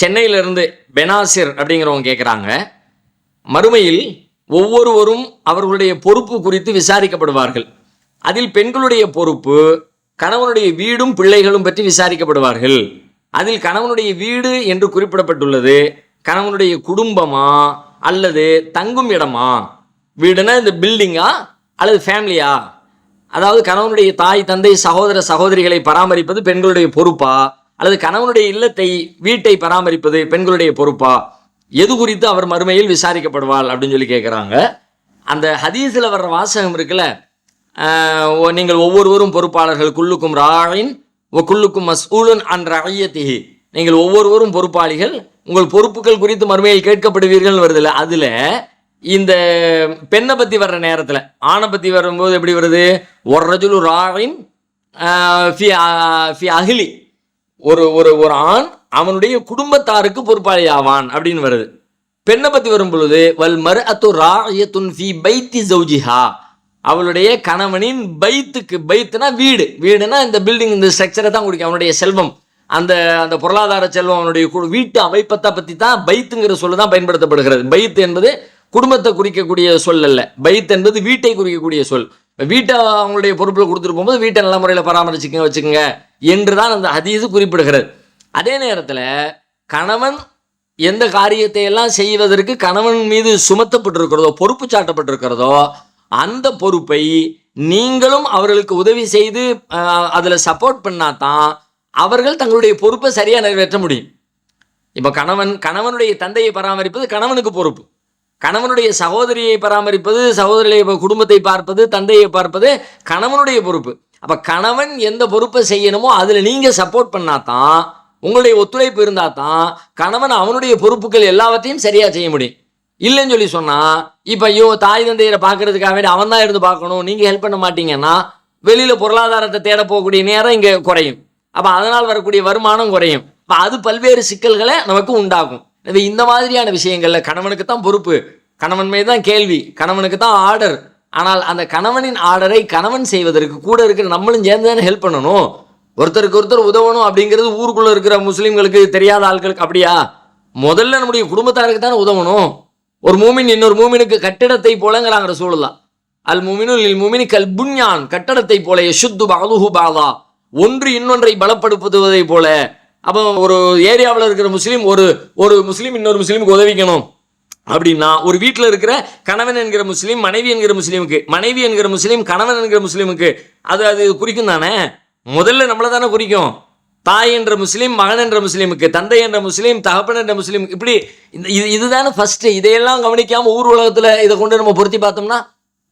சென்னையிலிருந்து பெனாசிர் அப்படிங்கிறவங்க கேட்குறாங்க மறுமையில் ஒவ்வொருவரும் அவர்களுடைய பொறுப்பு குறித்து விசாரிக்கப்படுவார்கள். அதில் பெண்களுடைய பொறுப்பு கணவனுடைய வீடும் பிள்ளைகளும் பற்றி விசாரிக்கப்படுவார்கள். அதில் கணவனுடைய வீடு என்று குறிப்பிடப்பட்டுள்ளது. கணவனுடைய குடும்பமா அல்லது தங்கும் இடமா? வீடுனா இந்த பில்டிங்கா அல்லது ஃபேமிலியா? அதாவது கணவனுடைய தாய் தந்தை சகோதர சகோதரிகளை பராமரிப்பது பெண்களுடைய பொறுப்பா? அல்லது கணவனுடைய இல்லத்தை வீட்டை பராமரிப்பது பெண்களுடைய பொறுப்பா? எது குறித்து அவர் மறுமையில் விசாரிக்கப்படுவாள் அப்படின்னு சொல்லி கேட்குறாங்க அந்த ஹதீஸில் வர்ற வாசகம் இருக்குல்ல ஓ- நீங்கள் ஒவ்வொருவரும் பொறுப்பாளர்கள் குல்லுக்கும் ராயின் ஒ குல்லுக்கும் மஸ்ஊலன் அன் ரஐயத்திஹி நீங்கள் ஒவ்வொருவரும் பொறுப்பாளிகள் உங்கள் பொறுப்புகள் குறித்து மறுமையில் கேட்கப்படுவீர்கள் வருதுல்ல அதில் இந்த பெண்ணை பற்றி வர்ற நேரத்தில் ஆணை பற்றி வரும்போது எப்படி வருது? ஒரு ரஜுலு ராயின் ஃபி ஃபி அகிலி ஒரு ஒரு ஒரு ஆண் அவனுடைய குடும்பத்தாருக்கு பொறுப்பாளி ஆவான் அப்படின்னு வருது. பெண்ணை பற்றி வரும் பொழுது வல் மறு அத்து ராயத்துன் ஃபி பைத்தி ஜௌஜிஹா அவளுடைய கணவனின் பைத்துக்கு பைத்துனா வீடு. வீடுனா இந்த பில்டிங் இந்த ஸ்ட்ரக்சரை தான் குடிக்கும் அவனுடைய செல்வம். அந்த அந்த பொருளாதார செல்வம் அவனுடைய வீட்டு அமைப்பத்தை பற்றி தான் பைத்துங்கிற சொல்லு தான் பயன்படுத்தப்படுகிறது. பைத் என்பது குடும்பத்தை குறிக்கக்கூடிய சொல் அல்ல. பைத் என்பது வீட்டை குறிக்கக்கூடிய சொல். வீட்டை அவங்களுடைய பொறுப்பில் கொடுத்துட்டு போகும்போது வீட்டை நல்ல முறையில் பராமரிச்சுக்க வச்சுக்கோங்க. என்று தான் அந்த ஹதீஸ் குறிப்பிடுகிறது. அதே நேரத்தில் கணவன் எந்த காரியத்தை எல்லாம் செய்வதற்கு கணவன் மீது சுமத்தப்பட்டிருக்கிறதோ பொறுப்பு சாட்டப்பட்டிருக்கிறதோ அந்த பொறுப்பை நீங்களும் அவர்களுக்கு உதவி செய்து அதில் சப்போர்ட் பண்ணாதான் அவர்கள் தங்களுடைய பொறுப்பை சரியாக நிறைவேற்ற முடியும். இப்போ கணவன் கணவனுடைய தந்தையை பராமரிப்பது கணவனுக்கு பொறுப்பு. கணவனுடைய சகோதரியை பராமரிப்பது சகோதரியை குடும்பத்தை பார்ப்பது தந்தையை பார்ப்பது கணவனுடைய பொறுப்பு. அப்போ கணவன் எந்த பொறுப்பை செய்யணுமோ அதில் நீங்கள் சப்போர்ட் பண்ணாதான் உங்களுடைய ஒத்துழைப்பு இருந்தால் தான் கணவன் அவனுடைய பொறுப்புகள் எல்லாவற்றையும் சரியாக செய்ய முடியும். இல்லைன்னு சொல்லி சொன்னால் இப்போ ஐயோ தாய் தந்தையரை பார்க்கறதுக்காக வேண்டி அவன் தான் இருந்து பார்க்கணும் நீங்கள் ஹெல்ப் பண்ண மாட்டீங்கன்னா வெளியில் பொருளாதாரத்தை தேட போகக்கூடிய நேரம் இங்கே குறையும். அப்போ அதனால் வரக்கூடிய வருமானம் குறையும். இப்போ அது பல்வேறு சிக்கல்களை நமக்கு உண்டாகும் எனவே இந்த மாதிரியான விஷயங்களில் கணவனுக்கு தான் பொறுப்பு. கணவன் மீது தான் கேள்வி. கணவனுக்கு தான் ஆர்டர் ஆனால் அந்த கணவனின் ஆர்டரை கணவன் செய்வதற்கு கூட இருக்கிற நம்மளும் சேர்ந்து தானே ஹெல்ப் பண்ணணும்? ஒருத்தருக்கு ஒருத்தர் உதவணும் அப்படிங்கிறது ஊருக்குள்ளே இருக்கிற முஸ்லீம்களுக்கு தெரியாத ஆட்களுக்கு அப்படியா? முதல்ல நம்முடைய குடும்பத்தாருக்கு தானே உதவணும். ஒரு மூமின் இன்னொரு மூமினுக்கு கட்டிடத்தை போலங்கிறாங்க ரசூலுல்லாஹ் அல் மூமினு இல் மூமினி கல் புன்யான் கட்டடத்தை போல யசுத்து பாலுஹு பாலா ஒன்று இன்னொன்றை பலப்படுத்துவதை போல. அப்போ ஒரு ஏரியாவில் இருக்கிற முஸ்லீம் ஒரு ஒரு முஸ்லீம் இன்னொரு முஸ்லீமுக்கு உதவிக்கணும். அப்படின்னா ஒரு வீட்டில் இருக்கிற கணவன் என்கிற முஸ்லீம் மனைவி என்கிற முஸ்லீமுக்கு மனைவி என்கிற முஸ்லீம் கணவன் என்கிற முஸ்லீமுக்கு அது அது குறிக்கும் தானே? முதல்ல நம்மளை தானே குறிக்கும். தாய் என்ற முஸ்லீம் மகன் என்ற முஸ்லீமுக்கு தந்தை என்ற முஸ்லீம் தகப்பன் என்ற முஸ்லீம் இப்படி இந்த இது இதுதானே ஃபஸ்ட்டு இதையெல்லாம் கவனிக்காமல் ஊர் உலகத்தில் இதை கொண்டு நம்ம பொருத்தி பார்த்தோம்னா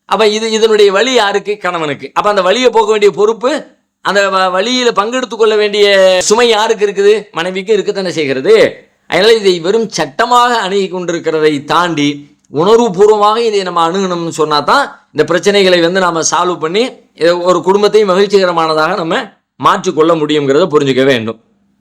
அப்போ இது இதனுடைய வழி யாருக்கு? கணவனுக்கு. அப்போ அந்த வழியை போக வேண்டிய பொறுப்பு அந்த வ- பங்கெடுத்து கொள்ள வேண்டிய சுமை யாருக்கு இருக்குது? மனைவிக்கு இருக்கத்தானே செய்கிறது. அதனால் இதை வெறும் சட்டமாக அணுகி கொண்டிருக்கிறதை தாண்டி உணர்வுபூர்வமாக இதை நம்ம அணுகணும்னு சொன்னா தான் இந்த பிரச்சனைகளை வந்து நாம் சால்வ் பண்ணி இதை ஒரு குடும்பத்தையும் மகிழ்ச்சிகரமானதாக நம்ம மாற்றிக்கொள்ள முடியுங்கிறத புரிஞ்சுக்க வேண்டும்.